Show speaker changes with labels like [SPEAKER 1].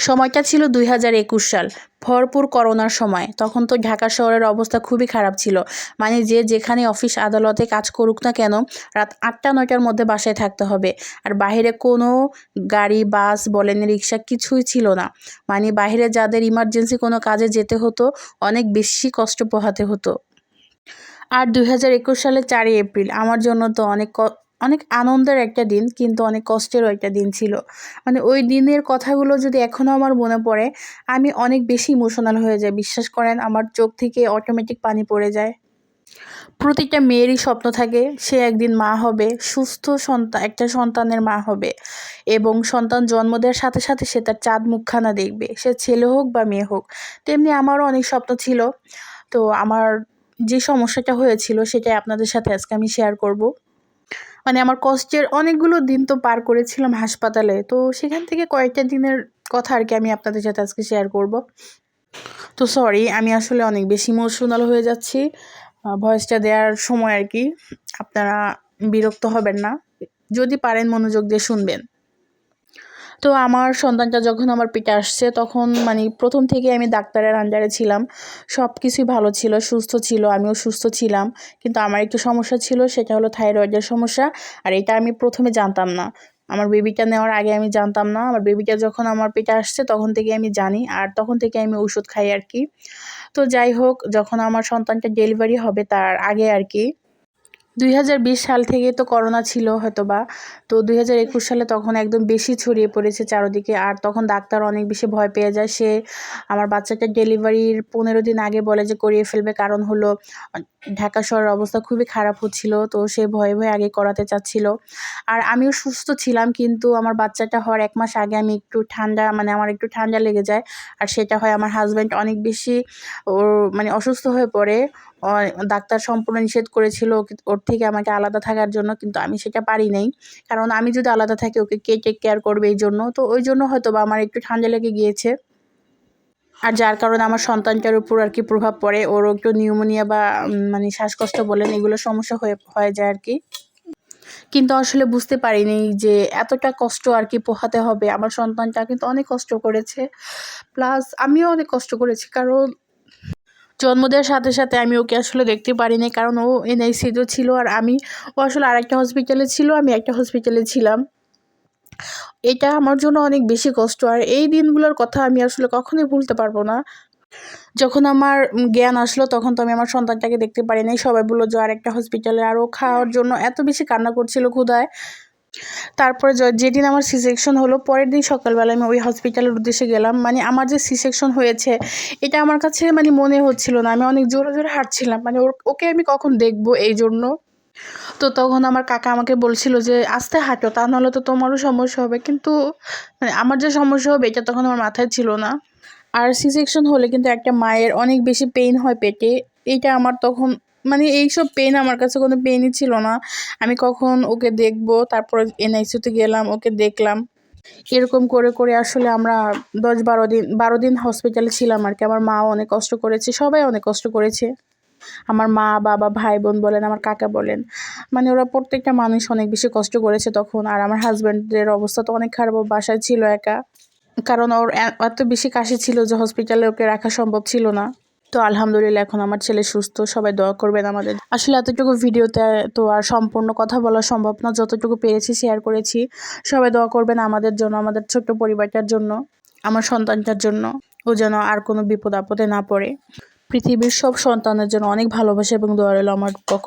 [SPEAKER 1] সময়টা ছিল দুই হাজার একুশ সাল। ভরপুর করোনার সময়। তখন তো ঢাকা শহরের অবস্থা খুবই খারাপ ছিল। মানে যে যেখানে অফিস, আদালতে কাজ করুক না কেন, রাত আটটা, নয়টার মধ্যে বাসায় থাকতে হবে। আর বাইরে কোনো গাড়ি, বাস, বলেন রিক্সা কিছুই ছিল না। মানে বাইরে যাদের ইমার্জেন্সি কোনো কাজে যেতে হতো, অনেক বেশি কষ্ট পোহাতে হতো। আর দুই সালের চারই এপ্রিল। আমার জন্য তো অনেক অনেক আনন্দের একটা দিন, কিন্তু অনেক কষ্টেরও একটা দিন ছিল। মানে ওই দিনের কথাগুলো যদি এখনও আমার মনে পড়ে, আমি অনেক বেশি ইমোশনাল হয়ে যাই। বিশ্বাস করেন, আমার চোখ থেকে অটোমেটিক পানি পড়ে যায়। প্রতিটা মেয়েরই স্বপ্ন থাকে, সে একদিন মা হবে, সুস্থ সন্তান একটা সন্তানের মা হবে। এবং সন্তান জন্ম দেওয়ার সাথে সাথে সে তার চাঁদ মুখখানা দেখবে। সে ছেলে হোক বা মেয়ে হোক। তেমনি আমারও অনেক স্বপ্ন ছিল। তো আমার যে সমস্যাটা হয়েছিল, সেটাই আপনাদের সাথে আজকে আমি শেয়ার করব। মানে আমার কষ্টের অনেকগুলো দিন তো পার করেছিলাম হাসপাতালে। তো সেখান থেকে কয়েকটা দিনের কথা আর কি আমি আপনাদের সাথে আজকে শেয়ার করব। তো সরি আমি আসলে অনেক বেশি ইমোশনাল হয়ে যাচ্ছি। ভয়েসটা দেওয়ার সময় আর কি, আপনারা বিরক্ত হবেন না। যদি পারেন মনোযোগ দিয়ে শুনবেন। তো আমার সন্তানটা যখন আমার পেটে আসছে, তখন মানে প্রথম থেকে আমি ডাক্তারের আন্ডারে ছিলাম। সব কিছুই ভালো ছিল, সুস্থ ছিল, আমিও সুস্থ ছিলাম। কিন্তু আমার একটু সমস্যা ছিল, সেটা হলো থাইরয়েডের সমস্যা। আর এটা আমি প্রথমে জানতাম না। আমার বেবিটা নেওয়ার আগে আমি জানতাম না। আমার বেবিটা যখন আমার পেটে আসছে, তখন থেকে আমি জানি। আর তখন থেকে আমি ওষুধ খাই আর কি। তো যাই হোক, যখন আমার সন্তানটা ডেলিভারি হবে তার আগে আর কি দুই হাজার বিশ সাল থেকে তো করোনা ছিল হয়তো বা তো দুই হাজার একুশ সালে তখন একদম বেশি ছড়িয়ে পড়েছে চারদিকে। আর তখন ডাক্তার অনেক বেশি ভয় পেয়ে যায়। সে আমার বাচ্চাটার ডেলিভারির পনেরো দিন আগে বলে যে করিয়ে ফেলবে। কারণ হলো, ঢাকা শহরের অবস্থা খুবই খারাপ হচ্ছিল। তো সে ভয়ে ভয়ে আগে করাতে চাচ্ছিল। আর আমিও সুস্থ ছিলাম, কিন্তু আমার বাচ্চাটা হওয়ার এক মাস আগে আমি একটু ঠান্ডা মানে আমার একটু ঠান্ডা লেগে যায়। আর সেটা হয় আমার হাজব্যান্ড অনেক বেশি ওর মানে অসুস্থ হয়ে পড়ে। ডাক্তার সম্পূর্ণ নিষেধ করেছিল ওর থেকে আমাকে আলাদা থাকার জন্য, কিন্তু আমি সেটা পারি নাই। কারণ আমি যদি আলাদা থাকি, ওকে কে টেক কেয়ার করবে এই জন্য? তো ওই জন্য হয়তো বা আমার একটু ঠান্ডা লেগে গিয়েছে। আর যার কারণে আমার সন্তানটার উপর আর কি প্রভাব পড়ে, ওর একটু নিউমোনিয়া বা মানে শ্বাসকষ্ট বলেন, এগুলো সমস্যা হয়ে হয়ে যায় আর কি। কিন্তু আসলে বুঝতে পারিনি যে এতটা কষ্ট আর কি পোহাতে হবে। আমার সন্তানটা কিন্তু অনেক কষ্ট করেছে। প্লাস আমিও অনেক কষ্ট করেছি। কারণ জন্ম দেওয়ার সাথে সাথে আমি ওকে আসলে দেখতে পারিনি, কারণ ও এনআইসিতে ছিল আর আমি, ও আসলে আরেকটা হসপিটালে ছিল, আমি একটা হসপিটালে ছিলাম। এটা আমার জন্য অনেক বেশি কষ্ট আর এই দিনগুলোর কথা আমি আসলে কখনোই ভুলতে পারব না। যখন আমার জ্ঞান আসলো, তখন তো আমি আমার সন্তানটাকে দেখতে পারি নাই সবাই বলল যে আর একটা হসপিটালে আরও খাওয়ার জন্য এত বেশি কান্না করছিল ক্ষুধায়। তারপরে যেদিন আমার সি সেকশন হলো, পরের দিন সকালবেলা আমি ওই হসপিটালের উদ্দেশ্যে গেলাম। মানে আমার যে সি সেকশন হয়েছে, এটা আমার কাছে মানে মনে হচ্ছিল না। আমি অনেক জোরে জোরে হাঁটছিলাম। মানে ওকে আমি কখন দেখব এই জন্য? তো তখন আমার কাকা আমাকে বলছিল যে, আস্তে হাঁটো, তা নাহলে তো তোমারও সমস্যা হবে। কিন্তু মানে আমার যে সমস্যা হবে, এটা তখন আমার মাথায় ছিল না। আর সি সেকশন হলে কিন্তু একটা মায়ের অনেক বেশি পেইন হয় পেটে। এইটা আমার তখন মানে এইসব পেন আমার কাছে কোনো পেনই ছিল না। আমি কখন ওকে দেখব, তারপর এনআইসিউতে গেলাম, ওকে দেখলাম। এরকম করে করে আসলে আমরা দশ বারো দিন বারো দিন হসপিটালে ছিলাম আর কি। আমার মাও অনেক কষ্ট করেছে, সবাই অনেক কষ্ট করেছে। আমার মা, বাবা ভাই বোন বলেন, আমার কাকা বলেন মানে ওরা প্রত্যেকটা মানুষ অনেক বেশি কষ্ট করেছে তখন। আর আমার হাজব্যান্ডের অবস্থা তো অনেক খারাপ বাসায় ছিল একা। কারণ ওর এত বেশি কাশি ছিল যে হসপিটালে ওকে রাখা সম্ভব ছিল না। তো আলহামদুলিল্লাহ, এখন আমার ছেলে সুস্থ, সবাই দোয়া করবেন আমাদের। আসলে এতটুকু ভিডিওতে তো আর সম্পূর্ণ কথা বলা সম্ভব না, যতটুকু পেরেছি শেয়ার করেছি, সবাই দোয়া করবেন আমাদের জন্য, আমাদের ছোট্ট পরিবারটার জন্য, আমার সন্তানটার জন্য, ও যেন আর কোনো বিপদ আপদে না পড়ে। পৃথিবীর সব সন্তানের জন্য অনেক ভালোবাসা এবং দোয়া রইল আমার পক্ষ